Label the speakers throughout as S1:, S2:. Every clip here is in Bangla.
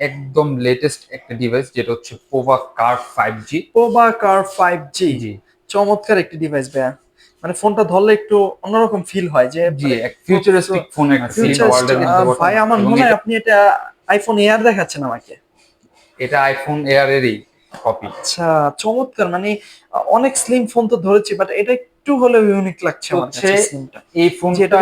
S1: একদম লেটেস্ট একটা ডিভাইস যেটা হচ্ছে Pova curve five G
S2: Pova curve five G
S1: G.
S2: চমৎকার একটি ডিভাইস ভাইয়া। মানে ফোনটা ধরলে একটু অন্যরকম ফিল হয় যে
S1: জি এক ফিউচারিস্টিক ফোন একটা
S2: ভাই আমার মনে হয় আপনি এটা আইফোন এয়ার দেখাচ্ছেন আমাকে।
S1: এটা আইফোন এয়ার এরই কপি
S2: আচ্ছা চমৎকার। মানে অনেক স্লিম ফোন তো ধরেছি বাট এটা একটু হলেও ইউনিক লাগছে আমার কাছে
S1: এই ফোনটা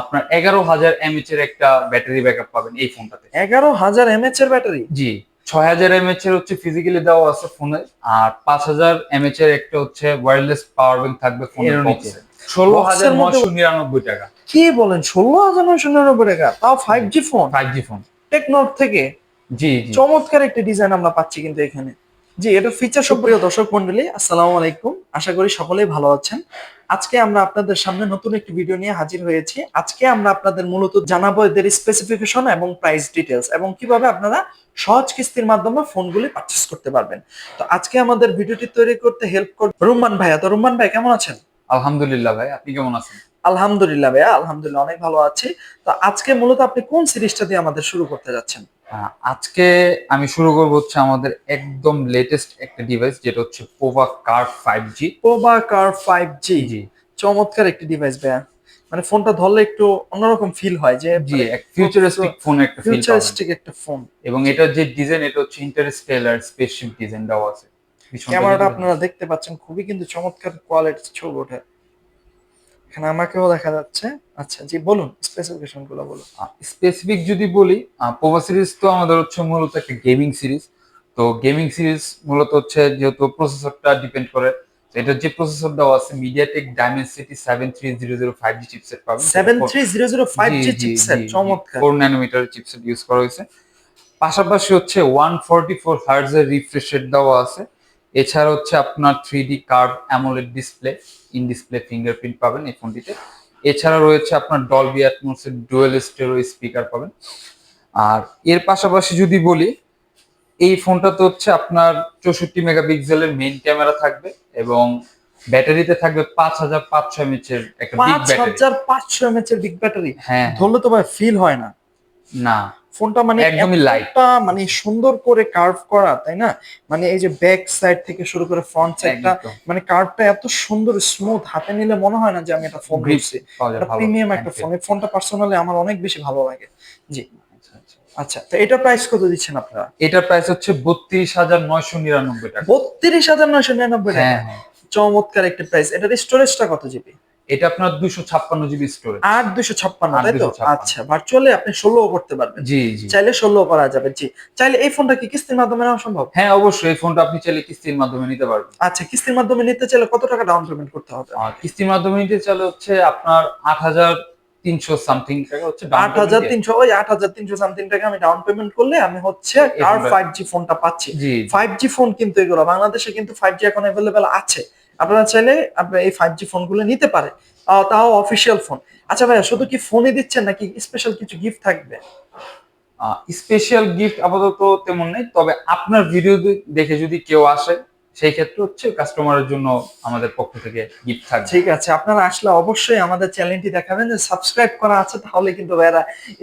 S1: আপনার এগারো হাজার এমএচ এর একটা ব্যাটারি ব্যাকআপ পাবেন এই ফোনটাতে
S2: এগারো হাজার এমএচ এর ব্যাটারি
S1: জি। ছয় হাজার এমএচ এর হচ্ছে ফিজিক্যালি দেওয়া আছে ফোনে আর পাঁচ হাজার এমএচ এর একটা হচ্ছে ওয়্যারলেস পাওয়ার ব্যাংক থাকবে ফোনের নিচে। ষোলো হাজার নয়শো নিরানব্বই টাকা।
S2: কি বলেন ষোলো হাজার নয়শো নিরানব্বই টাকা? তাও five G phone
S1: five G phone
S2: টেকনোট থেকে?
S1: জি জি।
S2: চমৎকার একটা ডিজাইন আমরা পাচ্ছি কিন্তু এখানে। জি এটা ফিচার সুপ্রিয় দর্শক মন্ডলী আসসালামু আলাইকুম। আশা করি সকলেই ভালো আছেন। আজকে আমরা আপনাদের সামনে নতুন একটি ভিডিও নিয়ে হাজির হয়েছি। আজকে আমরা আপনাদের মূলত জানাব এদের স্পেসিফিকেশন এবং প্রাইস ডিটেলস এবং কীভাবে আপনারা সহজ কিস্তির মাধ্যমে ফোনগুলি পারচেস করতে পারবেন। তো আজকে আমাদের ভিডিওটি তৈরি করতে হেল্প করবে রুম্মান ভাইয়া তো রুম্মান ভাই কেমন আছেন?
S1: আলহামদুলিল্লাহ ভাই আপনি কেমন আছেন?
S2: আলহামদুলিল্লাহ ভাইয়া আলহামদুলিল্লাহ অনেক ভালো আছি। তো আজকে মূলত আপনি কোন সিরিজটা দিয়ে আমাদের শুরু করতে যাচ্ছেন?
S1: আজকে আমি শুরু করব হচ্ছে আমাদের একদম লেটেস্ট একটা ডিভাইস যেটা হচ্ছে Pova curve five G
S2: Pova curve five G
S1: G.
S2: চমৎকার একটি ডিভাইস ভাইয়া। মানে ফোনটা ধরলে একটু অন্যরকম ফিল হয় যে
S1: জি এক ফিউচারিস্টিক ফোন একটা ফিল
S2: ফিউচারিস্টিক একটা ফোন
S1: এবং এটার যে ডিজাইন এটা হচ্ছে ইন্টারস্টেলার স্পেসশিপ ডিজাইন দেওয়া আছে
S2: ক্যামেরাটা আপনারা দেখতে পাচ্ছেন খুবই কিন্তু চমৎকার কোয়ালিটির ছবি ওঠে। এখানে আমাকেও দেখা যাচ্ছে। আচ্ছা জি বলুন স্পেসিফিকেশনগুলো বলুন।
S1: স্পেসিফিক যদি বলি পোভা সিরিজ তো আমাদের হচ্ছে মূলত একটা গেমিং সিরিজ তো গেমিং সিরিজ মূলত হচ্ছে যেহেতু প্রসেসরটা ডিপেন্ড করে তো এটার যে প্রসেসর দেওয়া আছে মিডিয়াটেক ফাইভ জি চিপসেট পাবেন।
S2: Seven three zero zero five G chipset চমৎকার।
S1: ফোর ন্যানোমিটার চিপসেট ইউজ করা হয়েছে। পাশাপাশি হচ্ছে ওয়ান ফোরটি ফোর হার্জ এর রিফ্রেশ রেট দেওয়া আছে। এছাড়া হচ্ছে আপনার three D curve AMOLED display in display fingerprint পাবেন এই ফোনটিতে এছাড়া রয়েছে আপনার ডলবি অ্যাটমসের ডুয়েল স্টেরো স্পিকার পাবেন। আর এর পাশাপাশি যদি বলি এই ফোনটাতে হচ্ছে আপনার চৌষট্টি মেগাপিক্সেলের মেইন ক্যামেরা থাকবে এবং ব্যাটারিতে থাকবে পাঁচ হাজার পাঁচশো এমএচ এর একটা বিগ
S2: পাঁচ হাজার পাঁচশো এমএচ এর বিগ ব্যাটারি
S1: হ্যাঁ।
S2: ধরলে তো ভাই ফিল হয় না।
S1: না।
S2: ফোনটা মানে
S1: একদমই।
S2: এতটা মানে সুন্দর করে কার্ভ করা তাই না? মানে এই যে ব্যাক সাইড থেকে শুরু করে ফ্রন্ট সাইডটা মানে কার্ভটা এত সুন্দর স্মুথ হাতে নিলে মনে হয় না যে আমি একটা ফোন নিচ্ছি এটা প্রিমিয়াম একটা ফোন এই ফোনটা পার্সোনালি আমার অনেক বেশি ভালো লাগে। জি।
S1: আচ্ছা, আচ্ছা।
S2: আচ্ছা তো এটা প্রাইস কত দিচ্ছেন আপনারা?
S1: এটার প্রাইস হচ্ছে বত্রিশ হাজার নয়শো নিরানব্বই টাকা।
S2: বত্রিশ হাজার নয়শো নিরানব্বই টাকা।
S1: হ্যাঁ হ্যাঁ।
S2: চমৎকার একটা প্রাইস এটার স্টোরেজটা কত জিবি
S1: এটা আপনার দুশো ছাপ্পান্ন জিবি স্টোরেজ
S2: আট দুশো ছাপ্পান্ন তাই তো? আচ্ছা ভার্চুয়ালি আপনি ষোলো করতে পারবেন।
S1: জি জি।
S2: চাইলে ষোলো করা যাবে জি। চাইলে এই ফোনটা কি কিস্তির মাধ্যমে নেওয়া সম্ভব?
S1: হ্যাঁ অবশ্যই এই ফোনটা আপনি চাইলে কিস্তির মাধ্যমে নিতে পারবেন।
S2: আচ্ছা কিস্তির মাধ্যমে নিতে চাইলে কত টাকা ডাউন পেমেন্ট করতে হবে?
S1: আর কিস্তির মাধ্যমে নিতে চাইলে হচ্ছে আপনার আট হাজার তিনশো সামথিং টাকা হচ্ছে
S2: আট হাজার তিনশো ওই আট হাজার তিনশো সামথিং টাকা আমি ডাউন পেমেন্ট করলে আমি হচ্ছে আর ফাইভ জি ফোনটা পাচ্ছি। Five G. ফোন কিন্তু এগুলো বাংলাদেশে কিন্তু ফাইভ জি এখন অ্যাভেলেবেল আছে। আপনারা চাইলে আপনি এই ফাইভ জি ফোনগুলো নিতে পারে। তাও অফিসিয়াল ফোন আচ্ছা ভাইয়া শুধু কি ফোনই দিচ্ছেন নাকি স্পেশাল কিছু গিফট থাকবে?
S1: স্পেশাল গিফট আপাতত তেমন নেই তবে আপনার ভিডিও দেখে যদি কেউ আসে সেই ক্ষেত্রে হচ্ছে কাস্টমারের জন্য আমাদের পক্ষ থেকে গিফট থাকবে।
S2: ঠিক আছে আপনারা আসলে অবশ্যই আমাদের চ্যানেলটি দেখাবেন যে সাবস্ক্রাইব করা আছে তাহলে কিন্তু ভাইয়ারা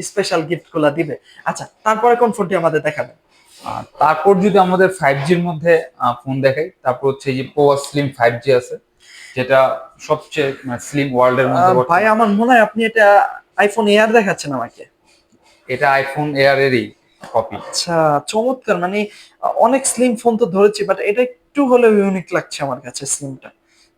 S2: স্পেশাল গিফটগুলা দিবে। আচ্ছা তারপরে কোন ফোনটি আমাদের দেখাবেন?
S1: আর তারপর যদি আমাদের ফাইভ জির মধ্যে ফোন দেখাই তারপর হচ্ছে যে পোয়া স্লিম ফাইভ জি আছে যেটা সবচেয়ে স্লিম ওয়ার্ল্ডের মধ্যে
S2: আহ, ভাই আমার মনে হয় আপনি এটা আইফোন এয়ার দেখাচ্ছেন আমাকে।
S1: এটা আইফোন এয়ার এরই কপি
S2: আচ্ছা চমৎকার মানে অনেক স্লিম ফোন তো ধরেছি বাট এটা একটু হলেও ইউনিক লাগছে আমার কাছে স্লিমটা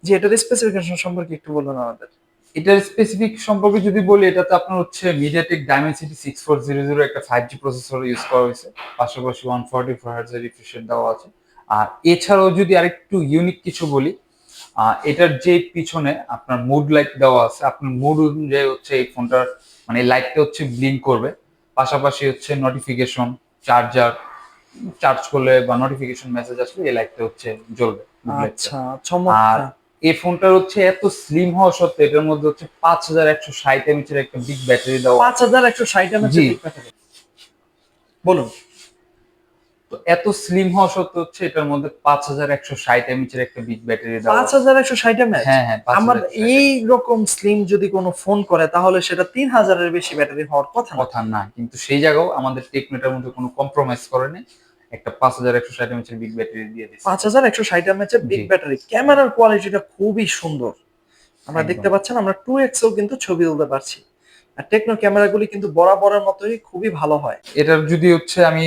S2: যে এটার স্পেসিফিকেশন সম্পর্কে একটু বলুন আমাদের।
S1: এটার স্পেসিফিক সম্পর্কে যদি বলি এটাতে আপনার হচ্ছে MediaTek Dimensity six four zero zero একটা ফাইভ জি প্রসেসর ইউজ করা হয়েছে। পাশাপাশি one forty four hertz refresh দেওয়া আছে। আর এছাড়াও যদি আরেকটু ইউনিক কিছু বলি এটার যে পিছনে আপনার মুড লাইট দেওয়া আছে আপনার মুড অনুযায়ী হচ্ছে এই ফোনটার মানে লাইটটা হচ্ছে ব্লিঙ্ক করবে। পাশাপাশি হচ্ছে নোটিফিকেশন চার্জার চার্জ করলে বা নোটিফিকেশন মেসেজ আসলে এই লাইটটা হচ্ছে জ্বলবে।
S2: আচ্ছা চমৎকার।
S1: আর এই ফোনটার হচ্ছে এত স্লিম হওয়া সত্ত্বেও এটার মধ্যে হচ্ছে পাঁচ হাজার একশো ষাট এমএচ এর একটা বিগ ব্যাটারি দেওয়া
S2: পাঁচ হাজার একশো ষাট এমএচ বলুন।
S1: তো এত স্লিম হওয়া সত্ত্বেও হচ্ছে এটার মধ্যে পাঁচ হাজার একশো ষাট এমএচ এর একটা বিগ ব্যাটারি দেওয়া
S2: পাঁচ। হাজার একশো ষাট এমএচ
S1: হ্যাঁ হ্যাঁ
S2: আমার
S1: 5160
S2: এই রকম স্লিম যদি কোনো ফোন করে তাহলে সেটা তিন হাজারের বেশি ব্যাটারি হওয়ার কথা না।
S1: কথা না কিন্তু সেই জায়গাও আমাদের টেকনোটার মধ্যে কোনো কম্প্রোমাইজ করেনি একটা পাঁচ হাজার একশো ষাট এমএচ এর বিগ ব্যাটারি দিয়ে দিচ্ছে
S2: পাঁচ হাজার একশো ষাট এমএচ এর বিগ ব্যাটারি ক্যামেরার কোয়ালিটিটা খুবই সুন্দর। আমরা দেখতে পাচ্ছেন আমরা টু এক্সেও কিন্তু ছবি তুলতে পারছি। আর টেকনো ক্যামেরাগুলি কিন্তু বরাবরের মতোই খুবই ভালো হয়।
S1: এটার যদি হচ্ছে আমি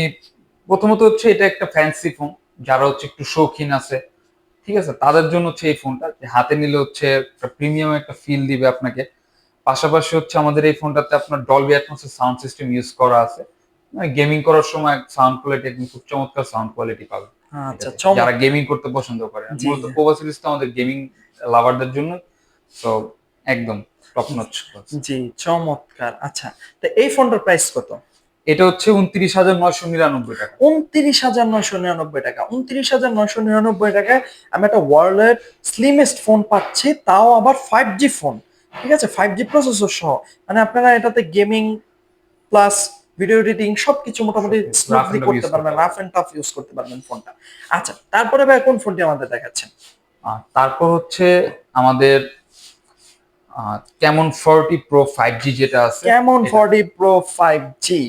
S1: প্রথমত হচ্ছে এটা একটা ফ্যান্সি ফোন যারা হচ্ছে একটু শৌখিন আছে। ঠিক আছে? তাদের জন্য হচ্ছে এই ফোনটা যে হাতে নিলে হচ্ছে একটা প্রিমিয়াম একটা ফিল দিবে আপনাকে। পাশাপাশি হচ্ছে আমাদের এই ফোনটাতে আপনার ডলবি অ্যাটমসের সাউন্ড সিস্টেম ইউজ করা আছে। গেমিং করার সময় সাউন্ড কোয়ালিটি একদম খুব চমৎকার সাউন্ড কোয়ালিটি পাবে
S2: আচ্ছা।
S1: যারা গেমিং করতে পছন্দ করে মূলত সিরিজ তো আমাদের গেমিং লাভারদের জন্য তো একদম টপ নচ
S2: জি চমৎকার। আচ্ছা তো এই ফোনটার প্রাইস কত?
S1: এটা হচ্ছে উনত্রিশ হাজার নয়শো নিরানব্বই টাকা।
S2: উনত্রিশ হাজার নয়শো নিরানব্বই টাকা। উনত্রিশ হাজার নয়শো নিরানব্বই টাকায় আমি একটা ওয়ার্ল্ডের স্লিমেস্ট ফোন পাচ্ছি তাও আবার ফাইভ জি ফোন ঠিক আছে? ফাইভ জি প্রসেসর সহ। মানে আপনারা এটাতে গেমিং প্লাস ভিডিও এডিটিং সবকিছু মোটামুটি স্মুথলি করতে পারবেন রাফ এন্ড টাফ ইউজ করতে পারবেন ফোনটা আচ্ছা তারপরে ভাই কোন ফোনটি আমাদের দেখাচ্ছেন?
S1: আর তারপর হচ্ছে আমাদের কেমন ফোরটি প্রো ফাইভ জি যেটা আছে
S2: কেমন
S1: এটা।
S2: Forty pro five G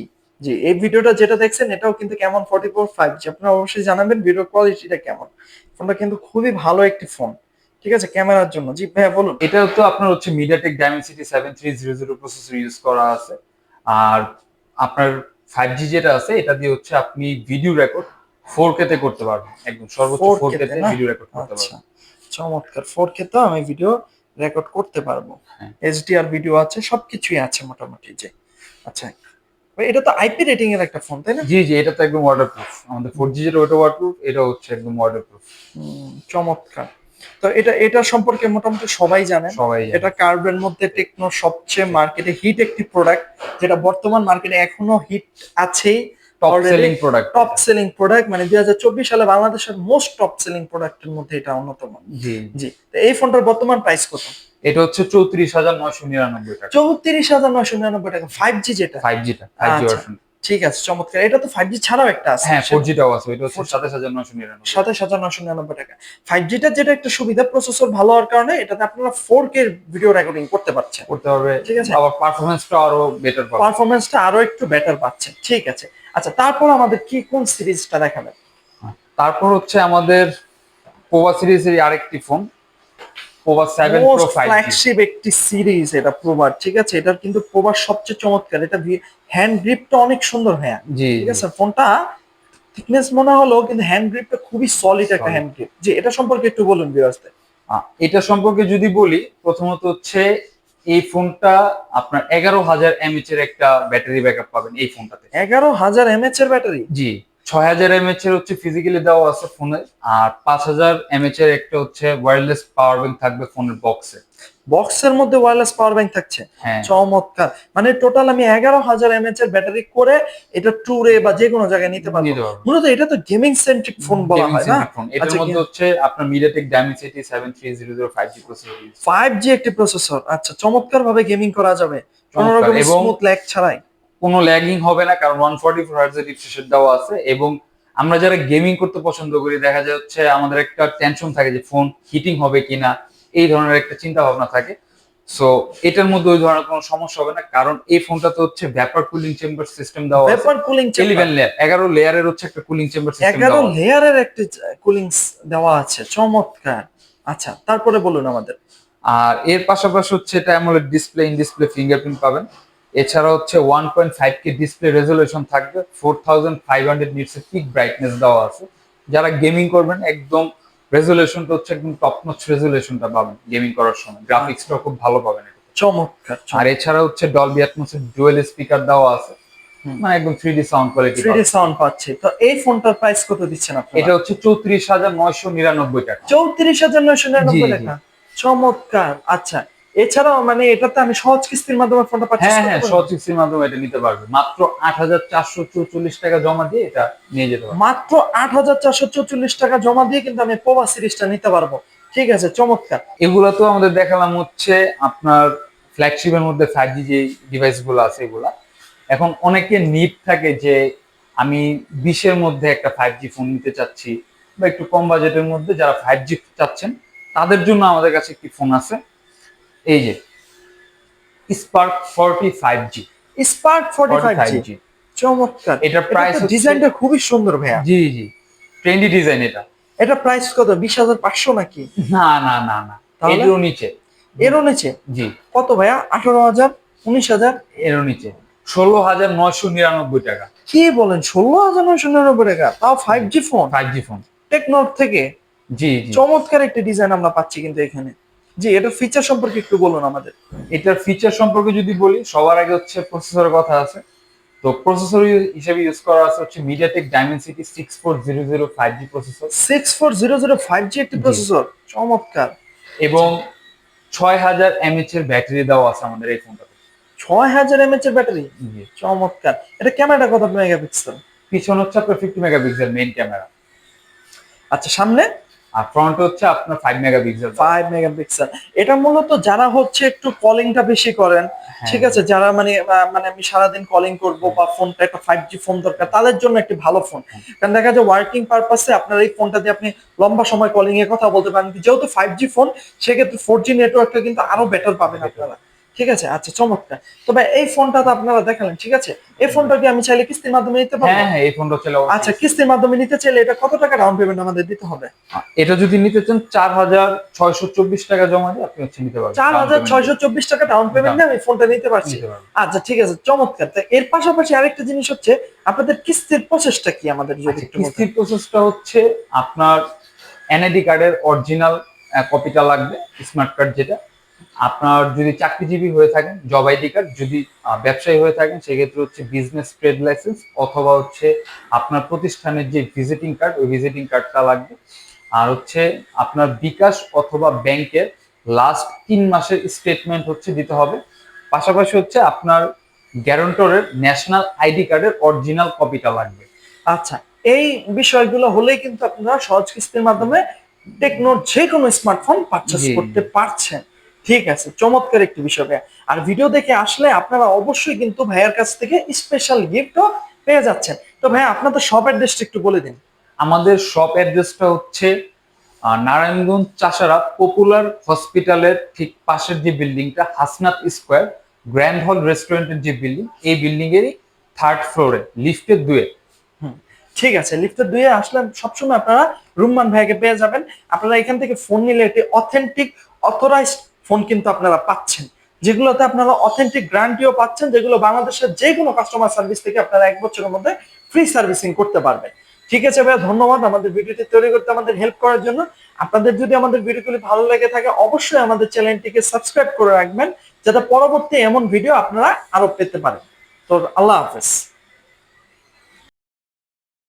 S2: G এই ভিডিওটা যেটা দেখছেন এটাও কিন্তু কেমন ফর্টি প্রো ফাইভ জি আপনারা অবশ্যই জানাবেন ভিডিও কোয়ালিটিটা কেমন। ফোনটা কিন্তু খুবই ভালো একটি ফোন ঠিক আছে ক্যামেরার জন্য। জি ভাইয়া বলুন।
S1: এটাও তো আপনার হচ্ছে MediaTek Dimensity seven three zero zero processor use করা আছে। আর আপনার ফাইভ জি যেটা আছে এটা দিয়ে হচ্ছে আপনি ভিডিও রেকর্ড ফোর কে তে করতে পারবেন। একদম সর্বোচ্চ ফোর কে
S2: তে
S1: ভিডিও রেকর্ড করতে
S2: আচ্ছা
S1: পারবেন
S2: চমৎকার। ফোর কে তো আমি ভিডিও রেকর্ড করতে পারব।
S1: হ্যাঁ।
S2: এইচডিআর ভিডিও আছে সবকিছুই আছে মোটামুটি যে আচ্ছা এটা তো আইপি রেটিং এর একটা ফোন তাই না?
S1: জি জি এটা তো একদম ওয়াটার প্রুফ আমাদের ফোর জি যেটা ওটা ওয়াটার এটা হচ্ছে একদম ওয়াটার প্রুফ
S2: হুম, চমৎকার। তো এটা এটা সম্পর্কে মোটামুটি সবাই জানেন। এটা কার্বের মধ্যে টেকনো সবচেয়ে মার্কেটে হিট একটি প্রোডাক্ট যেটা বর্তমান মার্কেটে এখনও হিট আছেই
S1: top selling product
S2: top selling product মানে দুই হাজার চব্বিশ সালে বাংলাদেশের মোস্ট টপ সেলিং প্রোডাক্টের মধ্যে এটা অন্যতম।
S1: জি।
S2: জি। তো এই ফোনটার বর্তমান প্রাইস কত?
S1: এটা হচ্ছে চৌত্রিশ হাজার নয়শো নিরানব্বই টাকা।
S2: চৌত্রিশ হাজার নয়শো নিরানব্বই টাকা ফাইভ জি যেটা।
S1: ফাইভ জিটা ফাইভ জি
S2: ঠিক আছে চমৎকার। এটা তো ফাইভ জি ছাড়াও একটা আছে।
S1: হ্যাঁ ফোর জিটাও আছে ওইটা হচ্ছে সাতাশ হাজার নশো নিরানব্বই
S2: সাতাশ হাজার নশো নিরানব্বই টাকা। ফাইভ জিটার যেটা একটা সুবিধা প্রসেসর ভালো হওয়ার কারণে এটাতে আপনারা ফোর কে ভিডিও রেকর্ডিং করতে পারছেন।
S1: করতে হবে।
S2: ঠিক আছে।
S1: আবার পারফরমেন্সটা আরও বেটার পাবে
S2: পারফরমেন্সটা আরও একটু বেটার পাচ্ছেন। ঠিক আছে। আচ্ছা তারপর আমাদের কি কোন সিরিজটা দেখাবেন?
S1: তারপর হচ্ছে আমাদের পোভা সিরিজের আরেকটি phone Pova seven pro
S2: most flagship একটি সিরিজ এটা প্রোবার ঠিক আছে? এটার কিন্তু প্রোবার সবচেয়ে চমৎকার। এটা হ্যান্ড গ্রিপটা অনেক সুন্দর হ্যাঁ। ঠিক আছে? ফোনটা থিকনেস মনে হলো কিন্তু হ্যান্ড গ্রিপটা খুবই সলিড একটা. হ্যান্ড গ্রিপ জি এটা সম্পর্কে একটু বলুন বিরাজতে
S1: এটা সম্পর্কে যদি বলি প্রথমত হচ্ছে এই ফোনটা আপনার এগারো হাজার এমএচ এর একটা ব্যাটারি ব্যাকআপ পাবেন এই ফোনটাতে।
S2: এগারো হাজার এমএচ এর ব্যাটারি?
S1: জি। ছয় হাজার এমএচ এর হচ্ছে ফিজিক্যালি দেওয়া আছে ফোনে আর পাঁচ হাজার এমএচ এর একটা হচ্ছে ওয়্যারলেস পাওয়ার ব্যাংক থাকবে ফোনের বক্সে
S2: বক্সের মধ্যে ওয়্যারলেস পাওয়ার ব্যাংক থাকছে?
S1: হ্যাঁ।
S2: চমৎকার। মানে টোটাল আমি এগারো হাজার এমএচ এর ব্যাটারি করে এটা ট্যুরে বা যে কোনো জায়গায় নিতে পারব। মূলত এটা তো গেমিং সেন্ট্রিক ফোন বলা হয় না?
S1: এটার
S2: আচ্ছা,
S1: মধ্যে হচ্ছে আপনার MediaTek Dimensity seven three zero zero five G processor
S2: five G একটি প্রসেসর আচ্ছা চমৎকার ভাবে গেমিং করা যাবে। কোনো রকম স্মুথ ল্যাগ ছাড়াই।
S1: কোনো ল্যাগিং হবে না কারণ one forty four hertz refresher দেওয়া আছে এবং আমরা যারা গেমিং করতে পছন্দ করি দেখা যাচ্ছে আমাদের একটা টেনশন থাকে যে ফোন হিটিং হবে কিনা এই ধরনের একটা চিন্তা ভাবনা থাকে। সো এটার মধ্যে ওই ধরনের কোনো সমস্যা হবে না কারণ এই ফোনটা তো হচ্ছে ভ্যাপার কুলিং চেম্বার সিস্টেম দেওয়া আছে।
S2: পেপার কুলিং
S1: ইলেভেন লেয়ার এগারো লেয়ারের হচ্ছে একটা কুলিং চেম্বার সিস্টেম
S2: এগারো
S1: দেওয়া আছে।
S2: লেয়ারের একটা কুলিং দেওয়া আছে চমৎকার। আচ্ছা তারপরে বলুন আমাদের।
S1: আর এর পাশাপাশি হচ্ছে এটা AMOLED display in display fingerprint পাবেন। এছাড়া হচ্ছে one point five K display resolution থাকবে ফোর থাউজেন্ড ফাইভ হান্ড্রেড নিটসের পিক ব্রাইটনেস দেওয়া আছে। যারা গেমিং করবেন একদম রেজলিউশনটা হচ্ছে একদম টপ নচ রেজলিউশনটা পাবেন গেমিং করার সময়। গ্রাফিক্সটা খুব ভালো পাবেন
S2: চমৎকার
S1: আর এছাড়া হচ্ছে ডলবি অ্যাটমসের ডুয়েল স্পিকার দেওয়া আছে। মানে একদম three D sound quality
S2: three D sound পাচ্ছে। তো এই ফোনটার প্রাইস কত দিচ্ছেন আপনি
S1: এটা হচ্ছে চৌত্রিশ হাজার নয়শো নিরানব্বই টাকা।
S2: চৌত্রিশ হাজার নয়শো নিরানব্বই টাকা। চমৎকার। আচ্ছা এছাড়াও মানে এটাতে আমি সহজ কিস্তির মাধ্যমে ফোনটা পাচ্ছি
S1: হ্যাঁ হ্যাঁ সচিক্সির মাধ্যমে এটা নিতে পারবে। মাত্র আট হাজার চারশো চৌচল্লিশ টাকা জমা দিয়ে এটা নিয়ে যেতে পারবে।
S2: মাত্র আট হাজার চারশো চৌচল্লিশ টাকা জমা দিয়ে কিন্তু আমি পোভা সিরিজটা নিতে পারব। ঠিক আছে চমৎকার।
S1: এগুলো তো আমাদের দেখালাম হচ্ছে আপনার ফ্ল্যাগশিপের মধ্যে ফাইভ জি যে ডিভাইসগুলো আছে এগুলা। এখন অনেকে নিড থাকে যে আমি বিশের মধ্যে একটা ফাইভ জি ফোন নিতে চাচ্ছি বা একটু কম বাজেটের মধ্যে যারা ফাইভ জি চাচ্ছেন তাদের জন্য আমাদের কাছে একটি ফোন আছে। এই যে Spark forty five G
S2: Spark forty five G চমৎকার।
S1: এটার প্রাইস
S2: ডিজাইনটা খুবই সুন্দর ভাইয়া।
S1: জি জি। ট্রেন্ডি ডিজাইন এটা।
S2: এটা প্রাইস কত? বিশ হাজার পাঁচশো নাকি?
S1: না না না না? এরও নিচে।
S2: এরও নিচে?
S1: জি।
S2: কত ভাইয়া? আঠারো হাজার উনিশ হাজার?
S1: এরও নিচে। ষোলো হাজার নয়শো নিরানব্বই টাকা।
S2: কি বলেন? ষোলো হাজার নয়শো নিরানব্বই টাকা। তাও five G phone
S1: five G phone
S2: টেকনোর থেকে?
S1: জি জি।
S2: চমৎকার একটা ডিজাইন আমরা পাচ্ছি কিন্তু এখানে। জি এটা ফিচার সম্পর্কে একটু বলুন আমাদের।
S1: এটার ফিচার সম্পর্কে যদি বলি সবার আগে হচ্ছে প্রসেসরের কথা আছে। তো প্রসেসর হিসেবে ইউজ করা আছে হচ্ছে MediaTek Dimensity six four zero zero five G processor
S2: six four zero zero five G একটি প্রসেসর চমৎকার।
S1: এবং ছয় হাজার এমএচ এর ব্যাটারি দেওয়া আছে আমাদের এই ফোনটাতে
S2: ছয় হাজার এমএচ এর ব্যাটারি?
S1: জি।
S2: চমৎকার। এটা ক্যামেরাটা কত মেগাপিক্সেল
S1: পিছনে হচ্ছে আপনার ফিফটি মেগাপিক্সেল মেইন ক্যামেরা।
S2: আচ্ছা সামনে?
S1: আর ফ্রন্ট হচ্ছে আপনার ফাইভ মেগাপিক্সেল
S2: ফাইভ মেগাপিক্সেল এটা মূলত যারা হচ্ছে একটু কলিংটা বেশি করেন
S1: হ্যাঁ।
S2: ঠিক আছে? যারা মানে মানে আমি সারাদিন কলিং করব বা ফোনটা একটা ফাইভ জি ফোন দরকার তাদের জন্য একটি ভালো ফোন কারণ দেখা যায় ওয়ার্কিং পারপাসে আপনার এই ফোনটা দিয়ে আপনি লম্বা সময় কলিং এর কথা বলতে পারেন যেহেতু ফাইভ জি ফোন সেক্ষেত্রে ফোর জি নেটওয়ার্কটা কিন্তু আরও বেটার পাবেন আপনারা। ঠিক আছে? আচ্ছা চমৎকার। তবে এই ফোনটা তো আপনারা দেখালেন ঠিক আছে? এই ফোনটা কি আমি চাইলে কিস্তির মাধ্যমে নিতে পারব?
S1: হ্যাঁ হ্যাঁ এই ফোনটা হচ্ছে
S2: আচ্ছা কিস্তির মাধ্যমে নিতে চাইলে এটা কত টাকা ডাউন পেমেন্ট আমাদের দিতে হবে?
S1: এটা যদি নিতে চান চার হাজার ছয়শো চব্বিশ টাকা জমা দিয়ে আপনি হচ্ছে নিতে পারবেন।
S2: চার হাজার ছয়শো চব্বিশ টাকা ডাউন পেমেন্ট দিয়ে আমি ফোনটা নিতে পারছি। আচ্ছা ঠিক আছে চমৎকার। তা এর পাশাপাশি আরেকটা জিনিস হচ্ছে আপনাদের কিস্তির প্রসেসটা কি আমাদের যদি
S1: আচ্ছা, কিস্তির প্রসেসটা হচ্ছে আপনার এনআইডি কার্ডের অরিজিনাল কপিটা লাগবে স্মার্ট কার্ড যেটা। আপনার যদি চাকরিজীবী হয়ে থাকেন জব আইডি কার্ড যদি ব্যবসায়ী হয়ে থাকেন সেক্ষেত্রে হচ্ছে বিজনেস ট্রেড লাইসেন্স অথবা হচ্ছে আপনার প্রতিষ্ঠানের যে ভিজিটিং কার্ড ওই ভিজিটিং কার্ডটা লাগবে। আর হচ্ছে আপনার বিকাশ অথবা ব্যাংকের লাস্ট তিন মাসের স্টেটমেন্ট হচ্ছে দিতে হবে। পাশাপাশি হচ্ছে আপনার গ্যারান্টরের ন্যাশনাল আইডি কার্ডের অরিজিনাল কপিটা লাগবে।
S2: আচ্ছা এই বিষয়গুলো হলেই কিন্তু আপনারা সহজ কিস্তির মাধ্যমে টেকনোর যে কোনো স্মার্টফোন পারচেস। করতে পারছেন। ঠিক আছে চমৎকার একটি বিষয় ভাইয়া। আর ভিডিও দেখে আসলে আপনারা অবশ্যই কিন্তু ভাইয়ার কাছ থেকে স্পেশাল গিফটও পেয়ে যাচ্ছেন। তো ভাইয়া আপনাদের সব অ্যাড্রেসটা একটু বলে দিন।
S1: আমাদের শপ অ্যাড্রেসটা হচ্ছে নারায়ণগঞ্জ চাষারা পপুলার হসপিটালের ঠিক পাশের যে বিল্ডিংটা হাসনাত স্কোয়ার গ্র্যান্ড হল রেস্টুরেন্টের যে বিল্ডিং এই বিল্ডিং এরই থার্ড ফ্লোরে লিফটের দুয়ে।
S2: ঠিক আছে লিফটের দুয়ে আসলে সবসময় আপনারা রুম্মান ভাইকে পেয়ে যাবেন। আপনারা এখান থেকে ফোন নিলে একটি অথেন্টিক অথরাইজড ফোন কিন্তু আপনারা পাচ্ছেন। যেগুলোতে আপনারা অথেন্টিক গ্যারান্টিও পাচ্ছেন, যেগুলো বাংলাদেশের যে কোনো কাস্টমার সার্ভিস থেকে আপনারা এক বছরের মধ্যে ফ্রি সার্ভিসিং করতে পারবেন। ঠিক আছে ভাইয়া, ধন্যবাদ আমাদের ভিডিওটি তৈরি করতে আমাদের হেল্প করার জন্য। আপনাদের যদি আমাদের ভিডিওগুলি ভালো লেগে থাকে, অবশ্যই আমাদের চ্যানেলটিকে সাবস্ক্রাইব করে রাখবেন, যাতে পরবর্তী এমন ভিডিও আপনারা আরও পেতে পারেন। তো আল্লাহ হাফেজ।